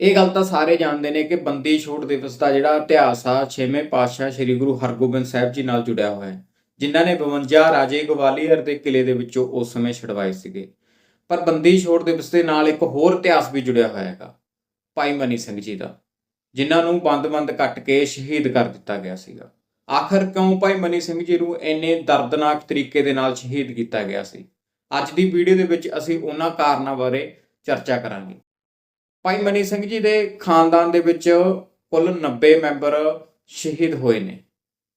ਇਹ ਗੱਲ ਤਾਂ ਸਾਰੇ ਜਾਣਦੇ ਨੇ ਕਿ ਬੰਦੀ ਛੋੜ ਦਿਵਸ ਦਾ ਜਿਹੜਾ ਇਤਿਹਾਸ ਆ 6ਵੇਂ ਪਾਤਸ਼ਾਹ ਸ੍ਰੀ ਗੁਰੂ ਹਰਗੋਬਿੰਦ ਸਾਹਿਬ ਜੀ ਨਾਲ ਜੁੜਿਆ ਹੋਇਆ ਹੈ, ਜਿਨ੍ਹਾਂ ਨੇ 52 ਰਾਜੇ ਗਵਾਲੀਅਰ ਦੇ ਕਿਲੇ ਦੇ ਵਿੱਚੋਂ ਉਸ ਸਮੇਂ ਛਡਵਾਏ ਸੀਗੇ। ਪਰ ਬੰਦੀ ਛੋੜ ਦਿਵਸ ਦੇ ਨਾਲ ਇੱਕ ਹੋਰ ਇਤਿਹਾਸ ਵੀ ਜੁੜਿਆ ਹੋਇਆ ਹੈਗਾ, ਭਾਈ ਮਨੀ ਸਿੰਘ ਜੀ ਦਾ, ਜਿਨ੍ਹਾਂ ਨੂੰ ਬੰਦ-ਬੰਦ ਕੱਟ ਕੇ ਸ਼ਹੀਦ ਕਰ ਦਿੱਤਾ ਗਿਆ ਸੀਗਾ। ਆਖਰ ਕਿਉਂ ਭਾਈ ਮਨੀ ਸਿੰਘ ਜੀ ਨੂੰ ਇੰਨੇ ਦਰਦਨਾਕ ਤਰੀਕੇ ਦੇ ਨਾਲ ਸ਼ਹੀਦ ਕੀਤਾ ਗਿਆ ਸੀ? ਅੱਜ ਦੀ ਵੀਡੀਓ ਦੇ ਵਿੱਚ ਅਸੀਂ ਉਹਨਾਂ ਕਾਰਨਾਂ ਬਾਰੇ ਚਰਚਾ ਕਰਾਂਗੇ। ਭਾਈ ਮਨੀ ਸਿੰਘ ਜੀ ਦੇ ਖਾਨਦਾਨ ਦੇ ਵਿੱਚ ਕੁੱਲ 90 ਮੈਂਬਰ ਸ਼ਹੀਦ ਹੋਏ ਨੇ।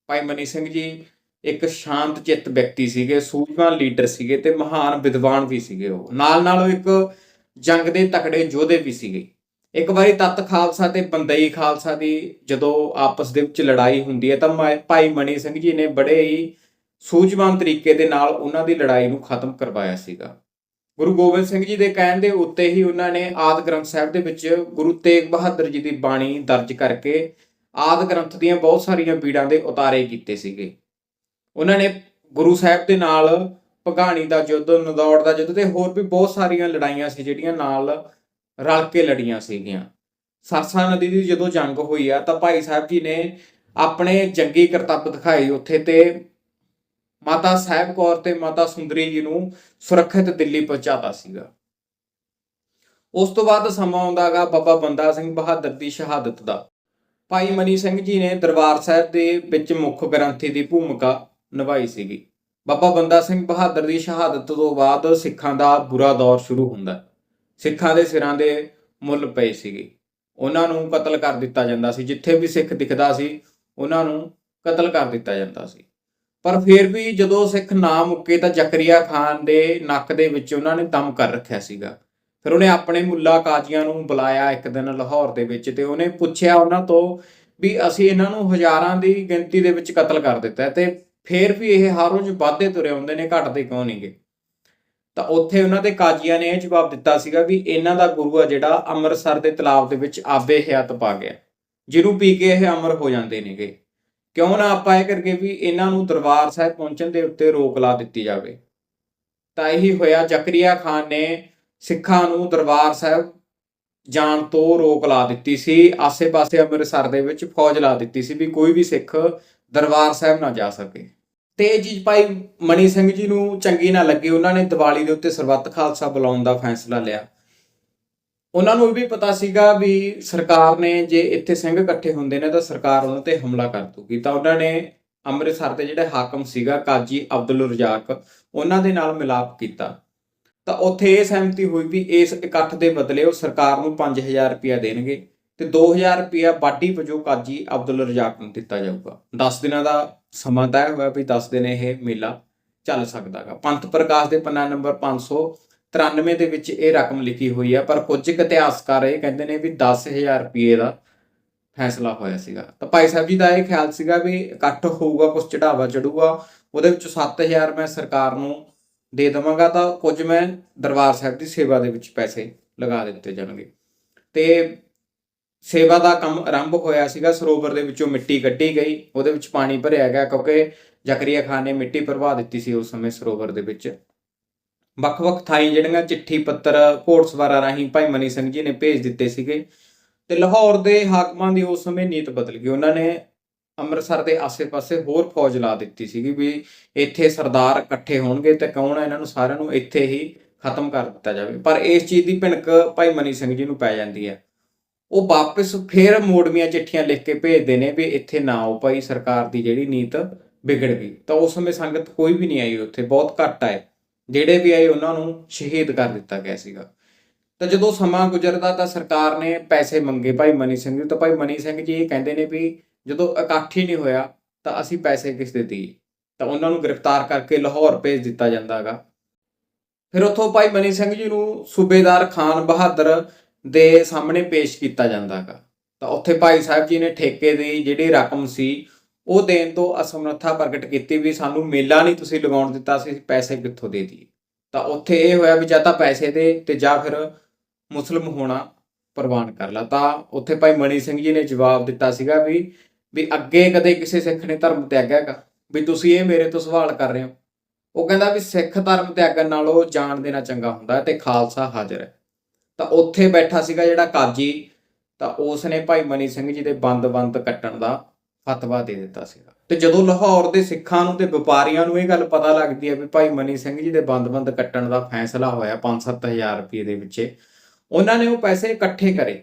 ਭਾਈ ਮਨੀ ਸਿੰਘ ਜੀ ਇੱਕ ਸ਼ਾਂਤ ਚਿੱਤ ਵਿਅਕਤੀ ਸੀਗੇ, ਸੂਝਵਾਨ ਲੀਡਰ ਸੀਗੇ ਤੇ ਮਹਾਨ ਵਿਦਵਾਨ ਵੀ ਸੀਗੇ ਉਹ। ਨਾਲ ਨਾਲ ਉਹ ਇੱਕ ਜੰਗ ਦੇ ਤਕੜੇ ਯੋਧੇ ਵੀ ਸੀਗੇ। ਇੱਕ ਵਾਰੀ ਤਤ ਖਾਲਸਾ ਤੇ ਬੰਦਈ ਖਾਲਸਾ ਦੀ ਜਦੋਂ ਆਪਸ ਦੇ ਵਿੱਚ ਲੜਾਈ ਹੁੰਦੀ ਹੈ ਤਾਂ ਮਾ- ਭਾਈ ਮਨੀ ਸਿੰਘ ਜੀ ਨੇ ਬੜੇ ਹੀ ਸੂਝਵਾਨ ਤਰੀਕੇ ਦੇ ਨਾਲ ਉਹਨਾਂ ਦੀ ਲੜਾਈ ਨੂੰ ਖਤਮ ਕਰਵਾਇਆ ਸੀਗਾ। ਗੁਰੂ ਗੋਬਿੰਦ ਸਿੰਘ ਜੀ ਦੇ ਕਹਿਣ ਦੇ ਉੱਤੇ ਹੀ ਉਹਨਾਂ ਨੇ ਆਦ ਗ੍ਰੰਥ ਸਾਹਿਬ ਦੇ ਵਿੱਚ ਗੁਰੂ ਤੇਗ ਬਹਾਦਰ ਜੀ ਦੀ ਬਾਣੀ ਦਰਜ ਕਰਕੇ ਆਦ ਗ੍ਰੰਥ ਦੀਆਂ ਬਹੁਤ ਸਾਰੀਆਂ ਬੀੜਾਂ ਦੇ ਉਤਾਰੇ ਕੀਤੇ ਸੀਗੇ। ਉਹਨਾਂ ਨੇ ਗੁਰੂ ਸਾਹਿਬ ਦੇ ਨਾਲ ਭਗਾਣੀ ਦਾ ਯੁੱਧ, ਨਦੌੜ ਦਾ ਯੁੱਧ ਤੇ ਹੋਰ ਵੀ ਬਹੁਤ ਸਾਰੀਆਂ ਲੜਾਈਆਂ ਸੀ ਜਿਹੜੀਆਂ ਨਾਲ ਰਲ ਕੇ ਲੜੀਆਂ ਸੀਗੀਆਂ। ਸਰਸਾ ਨਦੀ ਦੀ ਜਦੋਂ ਜੰਗ ਹੋਈ ਆ ਤਾਂ ਭਾਈ ਸਾਹਿਬ ਜੀ ਨੇ ਆਪਣੇ ਜੰਗੀ ਕਰਤੱਬ ਦਿਖਾਏ ਉੱਥੇ ਤੇ ਮਾਤਾ ਸਾਹਿਬ ਕੌਰ ਤੇ ਮਾਤਾ ਸੁੰਦਰੀ ਜੀ ਨੂੰ ਸੁਰੱਖਿਅਤ ਦਿੱਲੀ ਪਹੁੰਚਾਤਾ ਸੀਗਾ। ਉਸ ਤੋਂ ਬਾਅਦ ਸਮਾਂ ਆਉਂਦਾਗਾ ਬਾਬਾ ਬੰਦਾ ਸਿੰਘ ਬਹਾਦਰ ਦੀ ਸ਼ਹਾਦਤ ਦਾ। ਭਾਈ ਮਨੀ ਸਿੰਘ ਜੀ ਨੇ ਦਰਬਾਰ ਸਾਹਿਬ ਦੇ ਵਿੱਚ ਮੁੱਖ ਗ੍ਰੰਥੀ ਦੀ ਭੂਮਿਕਾ ਨਿਭਾਈ ਸੀਗੀ। ਬਾਬਾ ਬੰਦਾ ਸਿੰਘ ਬਹਾਦਰ ਦੀ ਸ਼ਹਾਦਤ ਤੋਂ ਬਾਅਦ ਸਿੱਖਾਂ ਦਾ ਬੁਰਾ ਦੌਰ ਸ਼ੁਰੂ ਹੁੰਦਾ। ਸਿੱਖਾਂ ਦੇ ਸਿਰਾਂ ਦੇ ਮੁੱਲ ਪਏ ਸੀਗੇ। ਉਹਨਾਂ ਨੂੰ ਕਤਲ ਕਰ ਦਿੱਤਾ ਜਾਂਦਾ ਸੀ। ਜਿੱਥੇ ਵੀ ਸਿੱਖ ਦਿਖਦਾ ਸੀ, ਉਹਨਾਂ ਨੂੰ ਕਤਲ ਕਰ ਦਿੱਤਾ ਜਾਂਦਾ ਸੀ। ਪਰ ਫਿਰ ਵੀ ਜਦੋਂ ਸਿੱਖ ਨਾ ਮੁੱਕੇ ਤਾਂ ਜ਼ਕਰੀਆ ਖਾਨ ਦੇ ਨੱਕ ਦੇ ਵਿੱਚ ਉਹਨਾਂ ਨੇ ਦਮ ਕਰ ਰੱਖਿਆ ਸੀਗਾ। ਫਿਰ ਉਹਨੇ ਆਪਣੇ ਮੁੱਲਾ ਕਾਜ਼ੀਆਂ ਨੂੰ ਬੁਲਾਇਆ ਇੱਕ ਦਿਨ ਲਾਹੌਰ ਦੇ ਵਿੱਚ ਤੇ ਉਹਨੇ ਪੁੱਛਿਆ ਉਹਨਾਂ ਤੋਂ ਵੀ ਅਸੀਂ ਇਹਨਾਂ ਨੂੰ ਹਜ਼ਾਰਾਂ ਦੀ ਗਿਣਤੀ ਦੇ ਵਿੱਚ ਕਤਲ ਕਰ ਦਿੱਤਾ ਤੇ ਫਿਰ ਵੀ ਇਹ ਹਰ ਰੋਜ਼ ਵਾਧੇ ਤੁਰੇ ਆਉਂਦੇ ਨੇ, ਘਟਦੇ ਕਿਉਂ ਨਹੀਂਗੇ ਤਾਂ ਉੱਥੇ ਉਹਨਾਂ ਦੇ ਕਾਜ਼ੀਆਂ ਨੇ ਇਹ ਜਵਾਬ ਦਿੱਤਾ ਸੀਗਾ ਵੀ ਇਹਨਾਂ ਦਾ ਗੁਰੂ ਆ ਜਿਹੜਾ ਅੰਮ੍ਰਿਤਸਰ ਦੇ ਤਲਾਬ ਦੇ ਵਿੱਚ ਆਬੇ ਹਯਾਤ ਪਾ ਗਿਆ। ਜਿਹਨੂੰ ਪੀ ਕੇ ਇਹ ਅਮਰ ਹੋ ਜਾਂਦੇ ਨੇਗੇ। ਕਿਉਂ ਨਾ ਆਪਾਂ ਇਹ ਕਰਕੇ ਵੀ ਇਹਨਾਂ ਨੂੰ ਦਰਬਾਰ ਸਾਹਿਬ ਪਹੁੰਚਣ ਦੇ ਉੱਤੇ ਰੋਕ ਲਾ ਦਿੱਤੀ ਜਾਵੇ। ਤਾਂ ਇਹੀ ਹੋਇਆ, ਜ਼ਕਰੀਆ ਖਾਨ ਨੇ ਸਿੱਖਾਂ ਨੂੰ ਦਰਬਾਰ ਸਾਹਿਬ ਜਾਣ ਤੋਂ ਰੋਕ ਲਾ ਦਿੱਤੀ ਸੀ। ਆਸੇ-ਪਾਸੇ ਅੰਮ੍ਰਿਤਸਰ ਦੇ ਵਿੱਚ ਫੌਜ ਲਾ ਦਿੱਤੀ ਸੀ ਵੀ ਕੋਈ ਵੀ ਸਿੱਖ ਦਰਬਾਰ ਸਾਹਿਬ ਨਾ ਜਾ ਸਕੇ। ਤੇ ਇਹ ਚੀਜ਼ ਭਾਈ ਮਣੀ ਸਿੰਘ ਜੀ ਨੂੰ ਚੰਗੀ ਨਾ ਲੱਗੀ। ਉਹਨਾਂ ਨੇ ਦੀਵਾਲੀ ਦੇ ਉੱਤੇ ਸਰਬੱਤ ਖਾਲਸਾ ਬੁਲਾਉਣ ਦਾ ਫੈਸਲਾ ਲਿਆ। ਉਹਨਾਂ ਨੂੰ ਇਹ ਵੀ ਪਤਾ ਸੀਗਾ ਵੀ ਸਰਕਾਰ ਨੇ ਜੇ ਇੱਥੇ ਸਿੰਘ ਇਕੱਠੇ ਹੁੰਦੇ ਨੇ ਤਾਂ ਸਰਕਾਰ ਉਹਨਾਂ ਤੇ ਹਮਲਾ ਕਰ ਦੂਗੀ ਤਾਂ ਉਹਨਾਂ ਨੇ ਅੰਮ੍ਰਿਤਸਰ ਦੇ ਜਿਹੜੇ ਹਾਕਮ ਸੀਗਾ ਕਾਜੀ ਅਬਦੁਲ ਰਜ਼ਾਕ, ਉਹਨਾਂ ਦੇ ਨਾਲ ਮਿਲਾਪ ਕੀਤਾ। ਤਾਂ ਉੱਥੇ ਇਹ ਸਹਿਮਤੀ ਹੋਈ ਵੀ ਇਸ ਇਕੱਠ ਦੇ ਬਦਲੇ ਉਹ ਸਰਕਾਰ ਨੂੰ 5000 ਰੁਪਇਆ ਦੇਣਗੇ ਤੇ 2000 ਰੁਪਇਆ ਬਾਡੀ ਵਜੋਂ ਕਾਜੀ ਅਬਦੁਲ ਰਜ਼ਾਕ ਨੂੰ ਦਿੱਤਾ ਜਾਊਗਾ। 10 ਦਿਨਾਂ ਦਾ ਸਮਾਂ ਤੈਅ ਹੋਇਆ ਵੀ 10 ਦਿਨ ਇਹ ਮੇਲਾ ਚੱਲ ਸਕਦਾਗਾ। ਪੰਥ ਪ੍ਰਕਾਸ਼ ਦੇ ਪੰਨਾ ਨੰਬਰ 593 ਦੇ ਵਿੱਚ ਇਹ ਰਕਮ ਲਿਖੀ ਹੋਈ ਹੈ ਪਰ ਕੁਝ ਕੁ ਇਤਿਹਾਸਕਾਰ ਇਹ ਕਹਿੰਦੇ ਨੇ ਵੀ 10000 ਰੁਪਏ ਦਾ ਫੈਸਲਾ ਹੋਇਆ ਸੀਗਾ। ਤਾਂ ਭਾਈ ਸਾਹਿਬ ਜੀ ਦਾ ਇਹ ਖਿਆਲ ਸੀਗਾ ਵੀ ਇਕੱਠ ਹੋਊਗਾ ਕੁਝ ਚੜਾਵਾ ਚੜੂਗਾ, ਉਹਦੇ ਵਿੱਚੋਂ 7000 ਮੈਂ ਸਰਕਾਰ ਨੂੰ ਦੇ ਦਵਾਂਗਾ, ਤਾਂ ਕੁਝ ਮੈਂ ਦਰਬਾਰ ਸਾਹਿਬ ਦੀ ਸੇਵਾ ਦੇ ਵਿੱਚ ਪੈਸੇ ਲਗਾ ਦਿੱਤੇ ਜਾਣਗੇ। ਤੇ ਸੇਵਾ ਦਾ ਕੰਮ ਆਰੰਭ ਹੋਇਆ ਸੀਗਾ, ਸਰੋਵਰ ਦੇ ਵਿੱਚੋਂ ਮਿੱਟੀ ਕੱਢੀ ਗਈ, ਉਹਦੇ ਵਿੱਚ ਪਾਣੀ ਭਰਿਆ ਗਿਆ, ਕਿਉਂਕਿ ਜ਼ਕਰੀਆ ਖਾਨ ਨੇ ਮਿੱਟੀ ਭਰਵਾ ਦਿੱਤੀ ਸੀ ਉਸ ਸਮੇਂ ਸਰੋਵਰ ਦੇ ਵਿੱਚ। ਵੱਖ-ਵੱਖ ਥਾਈ ਜਿਹੜੀਆਂ ਚਿੱਠੀ ਪੱਤਰ ਘੋੜਸਵਾਰਾਂ ਰਾਹੀਂ ਭਾਈ ਮਨੀ ਸਿੰਘ ਜੀ ਨੇ ਭੇਜ ਦਿੱਤੇ ਸੀਗੇ। ਤੇ ਲਾਹੌਰ ਦੇ ਹਾਕਮਾਂ ਦੀ ਉਸ ਸਮੇਂ ਨੀਤ ਬਦਲ ਗਈ। ਉਹਨਾਂ ਨੇ ਅੰਮ੍ਰਿਤਸਰ ਦੇ ਆਸੇ-ਪਾਸੇ ਹੋਰ ਫੌਜ ਲਾ ਦਿੱਤੀ ਸੀਗੀ ਵੀ ਇੱਥੇ ਸਰਦਾਰ ਇਕੱਠੇ ਹੋਣਗੇ ਤੇ ਕੌਣ ਆ ਇਹਨਾਂ ਨੂੰ ਸਾਰਿਆਂ ਨੂੰ ਇੱਥੇ ਹੀ ਖਤਮ ਕਰ ਦਿੱਤਾ ਜਾਵੇ। ਪਰ ਇਸ ਚੀਜ਼ ਦੀ ਭਿਣਕ ਭਾਈ ਮਨੀ ਸਿੰਘ ਜੀ ਨੂੰ ਪੈ ਜਾਂਦੀ ਹੈ। ਉਹ ਵਾਪਸ ਫੇਰ ਮੋੜਵੀਆਂ ਚਿੱਠੀਆਂ ਲਿਖ ਕੇ ਭੇਜਦੇ ਨੇ ਵੀ ਇੱਥੇ ਨਾ ਆਓ ਭਾਈ, ਸਰਕਾਰ ਦੀ ਜਿਹੜੀ ਨੀਤ ਵਿਗੜ ਗਈ। ਤਾਂ ਉਸ ਸਮੇਂ ਸੰਗਤ ਕੋਈ ਵੀ ਨਹੀਂ ਆਈ ਉੱਥੇ, ਬਹੁਤ ਘੱਟ ਆਏ। ਜਿਹੜੇ ਵੀ ਆਏ ਉਹਨਾਂ ਨੂੰ ਸ਼ਹੀਦ ਕਰ ਦਿੱਤਾ ਗਿਆ ਸੀਗਾ। ਤਾਂ ਜਦੋਂ ਸਮਾਂ ਗੁਜ਼ਰਦਾ ਤਾਂ ਸਰਕਾਰ ਨੇ ਪੈਸੇ ਮੰਗੇ ਭਾਈ ਮਨੀ ਸਿੰਘ ਜੀ ਤਾਂ ਭਾਈ ਮਨੀ ਸਿੰਘ ਜੀ ਇਹ ਕਹਿੰਦੇ ਨੇ ਵੀ ਜਦੋਂ ਇਕੱਠ ਹੀ ਨਹੀਂ ਹੋਇਆ ਤਾਂ ਅਸੀਂ ਪੈਸੇ ਕਿਸ ਦੇ ਦਈਏ? ਤਾਂ ਉਹਨਾਂ ਨੂੰ ਗ੍ਰਿਫਤਾਰ ਕਰਕੇ ਲਾਹੌਰ ਭੇਜ ਦਿੱਤਾ ਜਾਂਦਾਗਾ। ਫਿਰ ਉੱਥੋਂ ਭਾਈ ਮਨੀ ਸਿੰਘ ਜੀ ਨੂੰ ਸੂਬੇਦਾਰ ਖਾਨ ਬਹਾਦਰ ਦੇ ਸਾਹਮਣੇ ਪੇਸ਼ ਕੀਤਾ ਜਾਂਦਾਗਾ। ਤਾਂ ਉੱਥੇ ਭਾਈ ਸਾਹਿਬ ਜੀ ਨੇ ਠੇਕੇ ਦੀ ਜਿਹੜੀ ਰਕਮ ਸੀ ਉਹ ਦੇਣ ਤੋਂ ਅਸਮਰੱਥਾ ਪ੍ਰਗਟ ਕੀਤੀ ਵੀ ਸਾਨੂੰ ਮੇਲਾ ਨਹੀਂ ਤੁਸੀਂ ਲਗਾਉਣ ਦਿੱਤਾ ਸੀ ਪੈਸੇ ਕਿੱਥੋਂ ਦੇ ਦਈਏ? ਤਾਂ ਉੱਥੇ ਇਹ ਹੋਇਆ ਵੀ ਜਾਂ ਤਾਂ ਪੈਸੇ ਦੇ ਤੇ ਜਾਂ ਫਿਰ ਮੁਸਲਮ ਹੋਣਾ ਪ੍ਰਵਾਨ ਕਰ ਲਾ। ਤਾਂ ਉੱਥੇ ਭਾਈ ਮਣੀ ਸਿੰਘ ਜੀ ਨੇ ਜਵਾਬ ਦਿੱਤਾ ਸੀਗਾ ਵੀ ਵੀ ਅੱਗੇ ਕਦੇ ਕਿਸੇ ਸਿੱਖ ਨੇ ਧਰਮ ਤਿਆਗਿਆ ਹੈਗਾ? ਵੀ ਤੁਸੀਂ ਇਹ ਮੇਰੇ ਤੋਂ ਸਵਾਲ ਕਰ ਰਹੇ ਹੋ। ਉਹ ਕਹਿੰਦਾ ਵੀ ਸਿੱਖ ਧਰਮ ਤਿਆਗਣ ਨਾਲੋਂ ਜਾਣ ਦੇਣਾ ਚੰਗਾ ਹੁੰਦਾ ਤੇ ਖਾਲਸਾ ਹਾਜ਼ਰ ਹੈ। ਤਾਂ ਉੱਥੇ ਬੈਠਾ ਸੀਗਾ ਜਿਹੜਾ ਕਾਜੀ, ਤਾਂ ਉਸ ਨੇ ਭਾਈ ਮਨੀ ਸਿੰਘ ਜੀ ਦੇ ਬੰਦ-ਬੰਦ ਕੱਟਣ ਦਾ ਫਤਵਾ ਦੇ ਦਿੱਤਾ ਸੀਗਾ। ਤੇ ਜਦੋਂ ਲਾਹੌਰ ਦੇ ਸਿੱਖਾਂ ਨੂੰ ਤੇ ਵਪਾਰੀਆਂ ਨੂੰ ਇਹ ਗੱਲ ਪਤਾ ਲੱਗਦੀ ਹੈ ਵੀ ਭਾਈ ਮਨੀ ਸਿੰਘ ਜੀ ਦੇ ਬੰਦ-ਬੰਦ ਕੱਟਣ ਦਾ ਫੈਸਲਾ ਹੋਇਆ 5-7000 ਰੁਪਏ ਦੇ ਵਿੱਚ, ਉਹਨਾਂ ਨੇ ਉਹ ਪੈਸੇ ਇਕੱਠੇ ਕਰੇ।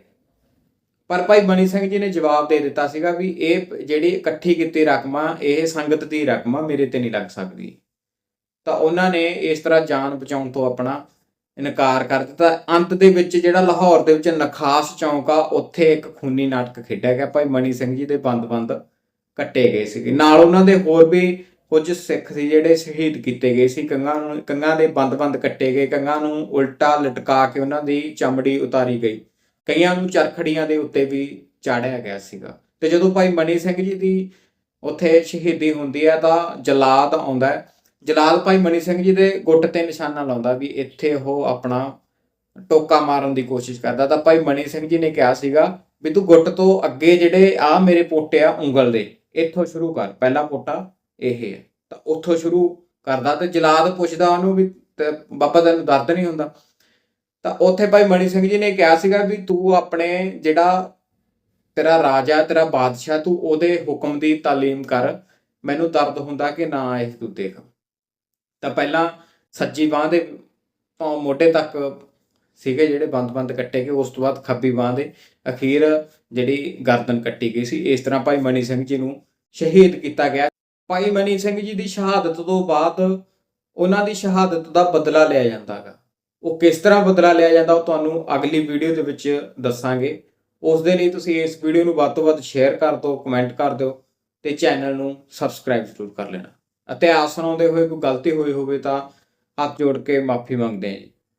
ਪਰ ਭਾਈ ਮਨੀ ਸਿੰਘ ਜੀ ਨੇ ਜਵਾਬ ਦੇ ਦਿੱਤਾ ਸੀਗਾ ਵੀ ਇਹ ਜਿਹੜੀ ਇਕੱਠੀ ਕੀਤੀ ਰਕਮ, ਇਹ ਸੰਗਤ ਦੀ ਰਕਮ ਮੇਰੇ ਤੇ ਨਹੀਂ ਲੱਗ ਸਕਦੀ। ਤਾਂ ਉਹਨਾਂ ਨੇ ਇਸ ਤਰ੍ਹਾਂ ਜਾਨ ਬਚਾਉਣ ਤੋਂ ਆਪਣਾ ਇਨਕਾਰ ਕਰ ਦਿੱਤਾ। ਅੰਤ ਦੇ ਵਿੱਚ ਜਿਹੜਾ ਲਾਹੌਰ ਦੇ ਵਿੱਚ ਨਖਾਸ ਚੌਂਕ ਆ, ਉੱਥੇ ਇੱਕ ਖੂਨੀ ਨਾਟਕ ਖੇਡਿਆ ਗਿਆ। ਭਾਈ ਮਨੀ ਸਿੰਘ ਜੀ ਦੇ ਬੰਦ-ਬੰਦ ਕੱਟੇ ਗਏ ਸੀਗੇ। ਨਾਲ ਉਹਨਾਂ ਦੇ ਹੋਰ ਵੀ ਕੁਝ ਸਿੱਖ ਸੀ ਜਿਹੜੇ ਸ਼ਹੀਦ ਕੀਤੇ ਗਏ ਸੀ। ਕੰਗਾਂ ਨੂੰ, ਕੰਗਾਂ ਦੇ ਬੰਦ-ਬੰਦ ਕੱਟੇ ਗਏ। ਕੰਗਾਂ ਨੂੰ ਉਲਟਾ ਲਟਕਾ ਕੇ ਉਹਨਾਂ ਦੀ ਚਮੜੀ ਉਤਾਰੀ ਗਈ। ਕਈਆਂ ਨੂੰ ਚਰਖੜੀਆਂ ਦੇ ਉੱਤੇ ਵੀ ਚਾੜਿਆ ਗਿਆ ਸੀਗਾ। ਤੇ ਜਦੋਂ ਭਾਈ ਮਨੀ ਸਿੰਘ ਜੀ ਦੀ ਉੱਥੇ ਸ਼ਹੀਦੀ ਹੁੰਦੀ ਹੈ ਤਾਂ ਜਲਾਦ ਆਉਂਦਾ ਹੈ। ਜਲਾਦ ਭਾਈ ਮਨੀ ਸਿੰਘ ਜੀ ਦੇ ਗੁੱਟ ਤੇ ਨਿਸ਼ਾਨਾ ਲਾਉਂਦਾ ਵੀ ਇੱਥੇ ਉਹ ਆਪਣਾ ਟੋਕਾ ਮਾਰਨ ਦੀ ਕੋਸ਼ਿਸ਼ ਕਰਦਾ। ਤਾਂ ਭਾਈ ਮਨੀ ਸਿੰਘ ਜੀ ਨੇ ਕਿਹਾ ਸੀਗਾ ਵੀ ਤੂੰ ਗੁੱਟ ਤੋਂ ਅੱਗੇ ਜਿਹੜੇ ਆ ਮੇਰੇ ਪੋਟੇ ਆ ਉਂਗਲ ਦੇ ਇੱਥੋਂ ਸ਼ੁਰੂ ਕਰ, ਪਹਿਲਾ ਪੋਟਾ ਇਹ ਹੈ। ਤਾਂ ਉੱਥੋਂ ਸ਼ੁਰੂ ਕਰਦਾ ਤੇ ਜਲਾਦ ਪੁੱਛਦਾ ਉਹਨੂੰ ਵੀ ਬਾਬਾ ਤੈਨੂੰ ਦਰਦ ਨਹੀਂ ਹੁੰਦਾ? ਤਾਂ ਉੱਥੇ ਭਾਈ ਮਣੀ ਸਿੰਘ ਜੀ ਨੇ ਕਿਹਾ ਸੀਗਾ ਵੀ ਤੂੰ ਆਪਣੇ ਜਿਹੜਾ ਤੇਰਾ ਰਾਜਾ, ਤੇਰਾ ਬਾਦਸ਼ਾਹ, ਤੂੰ ਉਹਦੇ ਹੁਕਮ ਦੀ ਤਾਲੀਮ ਕਰ। ਮੈਨੂੰ ਦਰਦ ਹੁੰਦਾ ਕਿ ਨਾ ਇਹ ਤੂੰ ਦੇਖ। ਤਾਂ ਪਹਿਲਾਂ ਸੱਜੀ ਬਾਹ ਦੇ ਤੋਂ ਮੋਢੇ ਤੱਕ ਸੀਗੇ ਜਿਹੜੇ ਬੰਦ-ਬੰਦ ਕੱਟੇ ਗਏ, ਉਸ ਤੋਂ ਬਾਅਦ ਖੱਬੀ ਬਾਹ ਦੇ ਅਖੀਰ ਜਿਹੜੀ ਗਰਦਨ ਕੱਟੀ ਗਈ ਸੀ। ਇਸ ਤਰ੍ਹਾਂ ਭਾਈ ਮਨੀ ਸਿੰਘ ਜੀ ਨੂੰ ਸ਼ਹੀਦ ਕੀਤਾ ਗਿਆ। ਭਾਈ ਮਨੀ ਸਿੰਘ ਜੀ ਦੀ ਸ਼ਹਾਦਤ ਤੋਂ ਬਾਅਦ ਉਹਨਾਂ ਦੀ ਸ਼ਹਾਦਤ ਦਾ ਬਦਲਾ ਲਿਆ ਜਾਂਦਾਗਾ ਉਹ ਕਿਸ ਤਰ੍ਹਾਂ ਬਦਲਾ ਲਿਆ ਜਾਂਦਾ ਉਹ ਤੁਹਾਨੂੰ ਅਗਲੀ ਵੀਡੀਓ ਦੇ ਵਿੱਚ ਦੱਸਾਂਗੇ। ਉਸ ਦੇ ਲਈ ਤੁਸੀਂ ਇਸ ਵੀਡੀਓ ਨੂੰ ਵੱਧ ਤੋਂ ਵੱਧ ਸ਼ੇਅਰ ਕਰ ਦਿਓ, ਕਮੈਂਟ ਕਰ ਦਿਓ ਤੇ ਚੈਨਲ ਨੂੰ ਸਬਸਕ੍ਰਾਈਬ ਜ਼ਰੂਰ ਕਰ ਲੈਣਾ। ਅਤੇ ਆਸ ਸੁਣਾਉਂਦੇ ਹੋਏ ਕੋਈ ਗਲਤੀ ਹੋਈ ਹੋਵੇ ਤਾਂ ਹੱਥ ਜੋੜ ਕੇ ਮਾਫੀ ਮੰਗਦੇ ਹਾਂ ਜੀ।